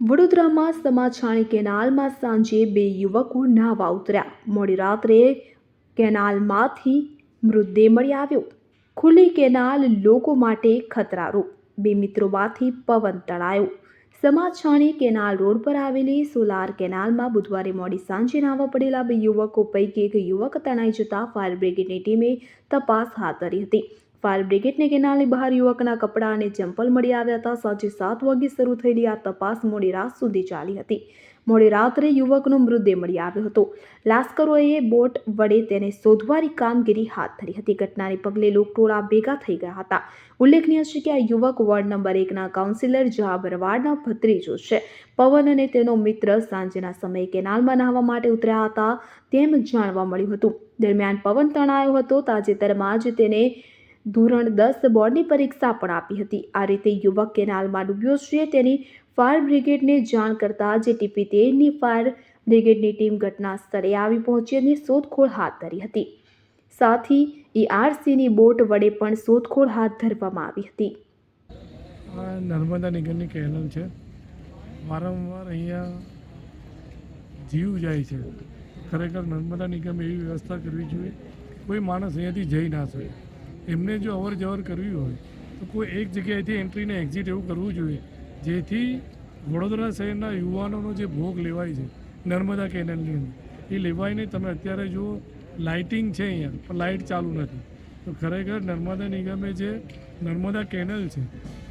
વડોદરામાં સમાછાણી કેનાલમાં સાંજે બે યુવકો નાહવા ઉતર્યા. મોડી રાત્રે કેનાલમાંથી મૃતદેહ મળી આવ્યો. ખુલ્લી કેનાલ લોકો માટે ખતરારૂપ. બે મિત્રોમાંથી પવન તણાયો. સમાછાણી કેનાલ રોડ પર આવેલી સોલાર કેનાલમાં બુધવારે મોડી સાંજે નાહવા પડેલા બે યુવકો પૈકી એક યુવક તણાઈ જતા ફાયર બ્રિગેડની ટીમે તપાસ હાથ ધરી હતી. ફાયર બ્રિગેડને કેનાલની બહાર યુવકના કપડાં અને ચંપલ મળી આવ્યા હતા. સાંજે સાત વાગે શરૂ થયેલી આ તપાસ મોડી રાત સુધી ચાલી હતી. મોડી રાત્રે યુવકનો મૃતદેહ મળી આવ્યો હતો. લાશ્કરોએ બોટ વડે તેને શોધવાની કામગીરી હાથ ધરી હતી. ઘટનાને પગલે લોકટોળા ભેગા થઈ ગયા હતા. ઉલ્લેખનીય છે કે આ યુવક વોર્ડ નંબર એકના કાઉન્સિલર જહા ભરવાડના ભત્રીજો છે. પવન અને તેનો મિત્ર સાંજના સમયે કેનાલમાં નહાવા માટે ઉતર્યા હતા તેમ જાણવા મળ્યું હતું. દરમિયાન પવન તણાયો હતો. તાજેતરમાં જ તેને ધોરણ દસ બોર્ડની પરીક્ષા પણ આપી હતી. આ રીતે યુવક કેનાલમાં ડૂબ્યો છે. તેની ફાયર બ્રિગેડને જાણ કરતાં જે ટીપી તેરની ફાયર બ્રિગેડની ટીમ ઘટના સ્થળે આવી પહોંચી અને શોધખોળ હાથ ધરી હતી. સાથી ઈઆરસીની બોટ વડે પણ શોધખોળ હાથ ધરવામાં આવી હતી. નર્મદા નિગમની કેનલ છે. વારંવાર અહીંયા જીવ જાય છે. ખરેખર નર્મદા નિગમ એવી વ્યવસ્થા કરવી જોઈએ કોઈ માણસ અહીંયાથી જઈ ના શકે. એમને જો અવર જવર કરવી હોય, તો કોઈ એક જગ્યાએથી એન્ટ્રીને એક્ઝિટ એવું કરવું જોઈએ. જેથી વડોદરા શહેરના યુવાનોનો જે ભોગ લેવાય છે, નર્મદા કેનલની અંદર, એ લેવાઈને તમે અત્યારે જુઓ, લાઇટિંગ છે અહીંયા, પણ લાઇટ ચાલુ નથી. તો ખરેખર નર્મદા નિગમે જે નર્મદા કેનલ છે,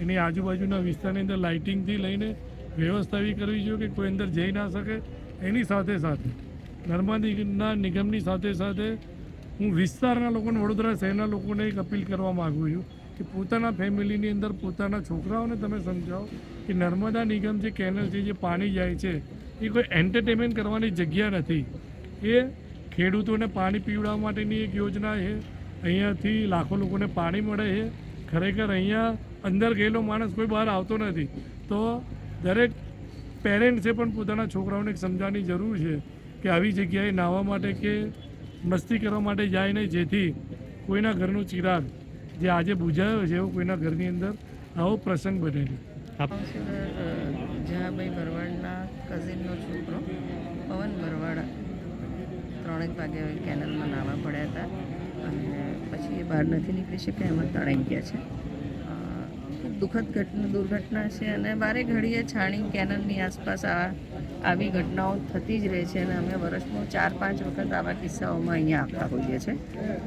એની આજુબાજુના વિસ્તારની અંદર લાઇટિંગથી લઈને વ્યવસ્થા એવી કરવી જોઈએ કે કોઈ અંદર જઈ ના શકે, એની સાથે સાથે નર્મદા નિગમની સાથે સાથે હું વિસ્તારના લોકોને, વડોદરા શહેરના લોકોને એક અપીલ કરવા માગું છું કે પોતાના ફેમિલીની અંદર પોતાના છોકરાઓને તમે સમજાવો કે નર્મદા નિગમ જે કેનલ છે, જે પાણી જાય છે, એ કોઈ એન્ટરટેનમેન્ટ કરવાની જગ્યા નથી. એ ખેડૂતોને પાણી પીવડાવવા માટેની એક યોજના છે. અહીંયાથી લાખો લોકોને પાણી મળે છે. ખરેખર અહીંયા અંદર ગયેલો માણસ કોઈ બહાર આવતો નથી. તો દરેક પેરેન્ટ્સે પણ પોતાના છોકરાઓને સમજાવવાની જરૂર છે કે આવી જગ્યાએ નાહવા માટે કે મસ્તી કરવા માટે જાય નહીં. જેથી કોઈના ઘરનું ચિરાગ જે આજે બુજાયો છે એવો કોઈના ઘરની અંદર આવો પ્રસંગ બને નહીં જયાભાઈ જહાભાઈ ભરવાડના કઝિનનો છોકરો પવન ભરવાડ ત્રણેક વાગે કેનલમાં નાવા પડ્યા હતા. અને પછી એ બહાર નથી નીકળી શક્યા એમાં તણાઈ ગયા છે. દુઃખદ ઘટના, દુર્ઘટના છે અને વારે ઘડીએ છાણી કેનલની આસપાસ આ, આવી ઘટનાઓ થતી જ રહે છે અને અમે વર્ષમાં ચાર પાંચ વખત આવા કિસ્સાઓમાં અહીંયા આવતા હોઈએ છીએ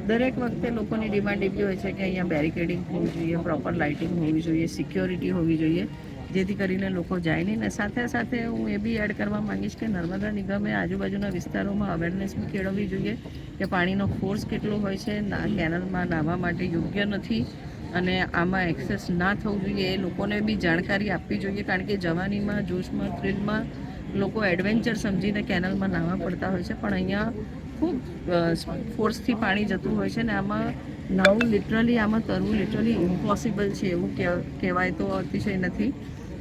દરેક વખતે લોકોની ડિમાન્ડ એવી હોય છે કે અહીંયા બેરિકેડિંગ હોવું જોઈએ, પ્રોપર લાઇટિંગ હોવી જોઈએ, સિક્યોરિટી હોવી જોઈએ, જેથી કરીને લોકો જાય નહીં. ને સાથે સાથે હું એ બી એડ કરવા માંગીશ કે નર્મદા નિગમે આજુબાજુના વિસ્તારોમાં અવેરનેસ કેળવવી જોઈએ કે પાણીનો ફોર્સ કેટલો હોય છે, ના, કેનલમાં નાહવા માટે યોગ્ય નથી. અને આમાં એક્સેસ ના થવું જોઈએ. એ લોકોને બી જાણકારી આપવી જોઈએ, કારણ કે જવાનીમાં, જોશમાં, થ્રિલમાં લોકો એડવેન્ચર સમજીને કેનલમાં નાહવા પડતા હોય છે. પણ અહીંયા ખૂબ ફોર્સથી પાણી જતું હોય છે ને આમાં નાવું લિટરલી, આમાં તરવું લિટરલી ઇમ્પોસિબલ છે એવું કહેવા- કહેવાય તો અતિશય નથી.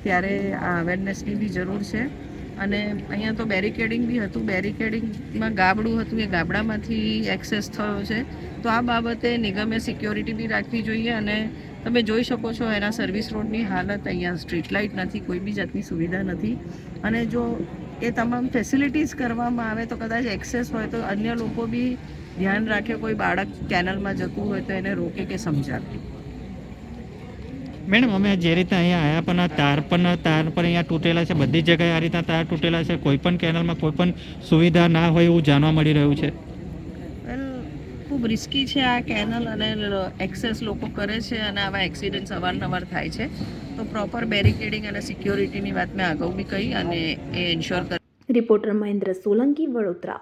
ત્યારે આ અવેરનેસની બી જરૂર છે. અને અહીંયા તો બેરિકેડિંગ બી હતું. બેરિકેડિંગમાં ગાબડું હતું, એ ગાબડામાંથી એક્સેસ થયો છે. તો આ બાબતે નિગમે સિક્યોરિટી બી રાખવી જોઈએ અને તમે જોઈ શકો છો એના સર્વિસ રોડની હાલત અહીંયા સ્ટ્રીટ લાઇટ નથી, કોઈ બી જાતની સુવિધા નથી. અને જો એ તમામ ફેસિલિટીઝ કરવામાં આવે તો કદાચ એક્સેસ હોય તો અન્ય લોકો બી ધ્યાન રાખે કોઈ બાળક કેનલમાં જતું હોય તો એને રોકે કે સમજાવે. મેડમ અમે જે રીતે અહીંયા આવ્યા પણ આ તાર પણ તાર પણ અહીંયા તૂટેલા છે. બધી જગ્યાએ આ રીતના તાર તૂટેલા છે. કોઈ પણ કેનલમાં કોઈ પણ સુવિધા ના હોય એવું જાણવા મળી રહ્યું છે. ખૂબ રિસ્કી છે આ કેનલ અને એક્સેસ લોકો કરે છે અને આવા એક્સિડન્ટ્સ અવારનવાર થાય છે. તો પ્રોપર બેરિકેડિંગ અને સિક્યોરિટીની વાત મેં અગાઉ બી કહી અને એ ઇન્શ્યોર રિપોર્ટર મહેન્દ્ર સોલંકી વડોદરા.